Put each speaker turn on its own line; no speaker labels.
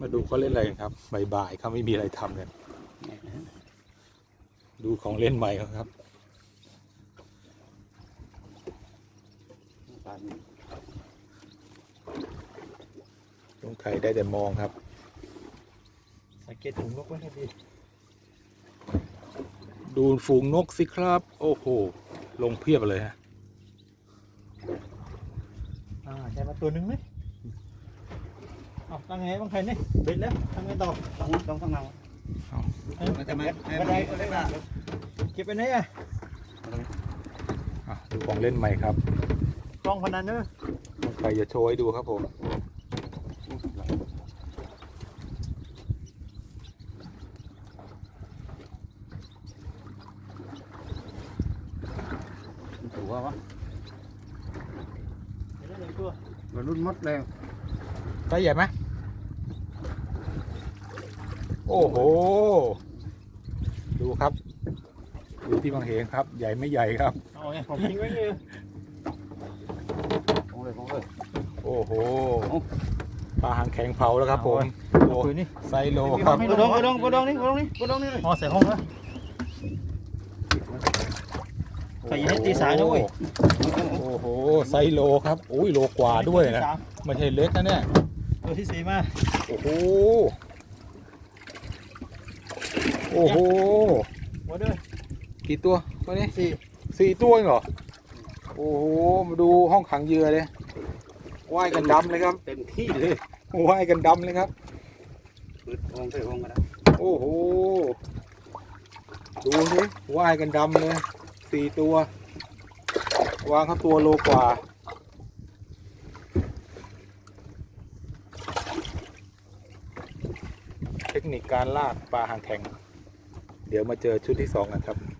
มาดูเขาเล่นอะไรกันครับบ่ายๆเขาไม่มีอะไรทำกันดูของเล่นใหม่เขาครับลุงไข่ได้แต่มองครับ
สังเกตถุงนกไว้ให้ดี
ดูฝูงนกสิครับ โอ้โห ลงเพียบเลยฮะ
อ่าใช้มาตัวหนึ่งไหม เอาตั้งไงบ้างใครเนี่ยเบ็ดแล้วทำไงต่อ
ต้องต้องต้องเอา
เอ้ย
มันจะไม่
บันไดบันไดมาเก็บไปไหนอะ
อะดูของเล่นใหม่ครับ
กล้องพนันเนอะ
ลุงไข่จะโชว์ให้ดูครับผม
ถูกวะ
เห็นได้หนึ่งตัว
มันรุ่นมดแล้ว
ไซส์ใหญ่ไหมโอ้โห ดูครับ ดูที่บางเหงครับ ใหญ่ไม่ใหญ่ครับ
เอาไงผมทิ้งไว้เลย
ของเลยของเลย
โอ้โห
โอ้
ปลาหางแข็งเผาแล้วครับผมโล
ปืนนี่
ไซส์โลครับ
กระดองกระดองกระดองนี่กระดองนี่กระดองนี่เลยอ๋อใส่ห้องแล้ว ใส่ให้ตีสายนะเว้ย
โอ้โห ไซส์โลครับ อุ้ยโลกว่าด้วยนะ
สาม
ไม่ใช่เล็กนะเนี่ย
ตัวที่สี่มา
โอ้โห โอ้โห
หัวเด้อ
กี่ตัวตัวนี้
สี่
สี่ตัวเองเหรอ โอ้โห มาดูห้องขังเหยื่อเลยว่ายกันดำเลยครับ
เต็มที่เลย
ว่ายกันดำเลยครับ
ปืดองไปองกันนะ
โอ้โห ดูสิว่ายกันดำเลยสี่ตัว วางเขาตัวโลกว่า เทคนิคการลากปลาหางแข็ง เดี๋ยวมาเจอชุดที่สองกันครับ